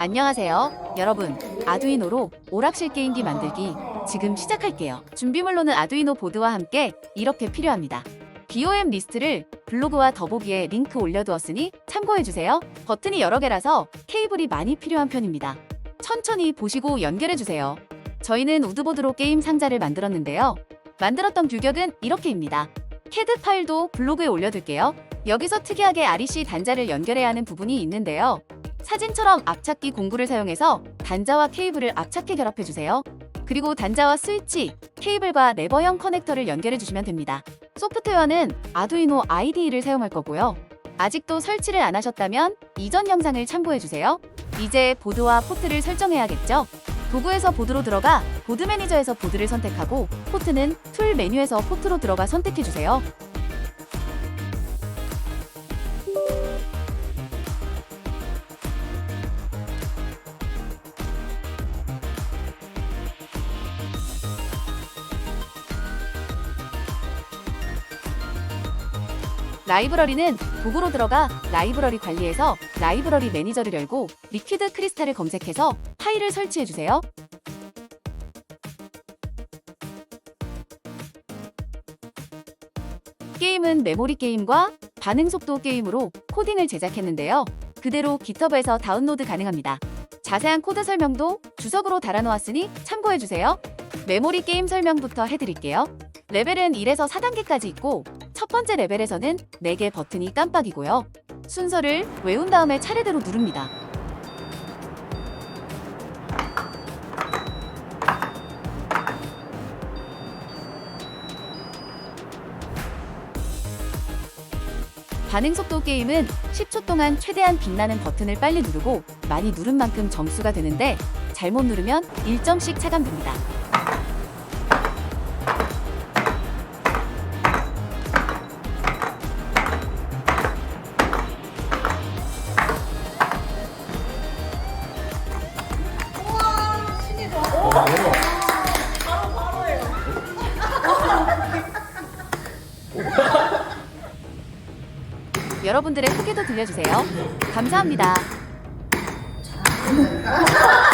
안녕하세요. 여러분, 아두이노로 오락실 게임기 만들기 지금 시작할게요. 준비물로는 아두이노 보드와 함께 이렇게 필요합니다. BOM 리스트를 블로그와 더보기에 링크 올려두었으니 참고해주세요. 버튼이 여러 개라서 케이블이 많이 필요한 편입니다. 천천히 보시고 연결해주세요. 저희는 우드보드로 게임 상자를 만들었는데요. 만들었던 규격은 이렇게입니다. 캐드 파일도 블로그에 올려둘게요. 여기서 특이하게 REC 단자를 연결해야 하는 부분이 있는데요. 사진처럼 압착기 공구를 사용해서 단자와 케이블을 압착해 결합해 주세요. 그리고 단자와 스위치, 케이블과 레버형 커넥터를 연결해 주시면 됩니다. 소프트웨어는 아두이노 IDE를 사용할 거고요. 아직도 설치를 안 하셨다면 이전 영상을 참고해 주세요. 이제 보드와 포트를 설정해야겠죠? 도구에서 보드로 들어가 보드 매니저에서 보드를 선택하고 포트는 툴 메뉴에서 포트로 들어가 선택해 주세요. 라이브러리는 도구로 들어가 라이브러리 관리에서 라이브러리 매니저를 열고 리퀴드 크리스탈을 검색해서 파일을 설치해 주세요. 게임은 메모리 게임과 반응 속도 게임으로 코딩을 제작했는데요. 그대로 GitHub에서 다운로드 가능합니다. 자세한 코드 설명도 주석으로 달아놓았으니 참고해 주세요. 메모리 게임 설명부터 해드릴게요. 레벨은 1에서 4단계까지 있고 첫 번째 레벨에서는 4개 버튼이 깜빡이고요. 순서를 외운 다음에 차례대로 누릅니다. 반응 속도 게임은 10초 동안 최대한 빛나는 버튼을 빨리 누르고 많이 누른 만큼 점수가 되는데 잘못 누르면 1점씩 차감됩니다. 여러분들의 후기도 들려주세요. 감사합니다. 자,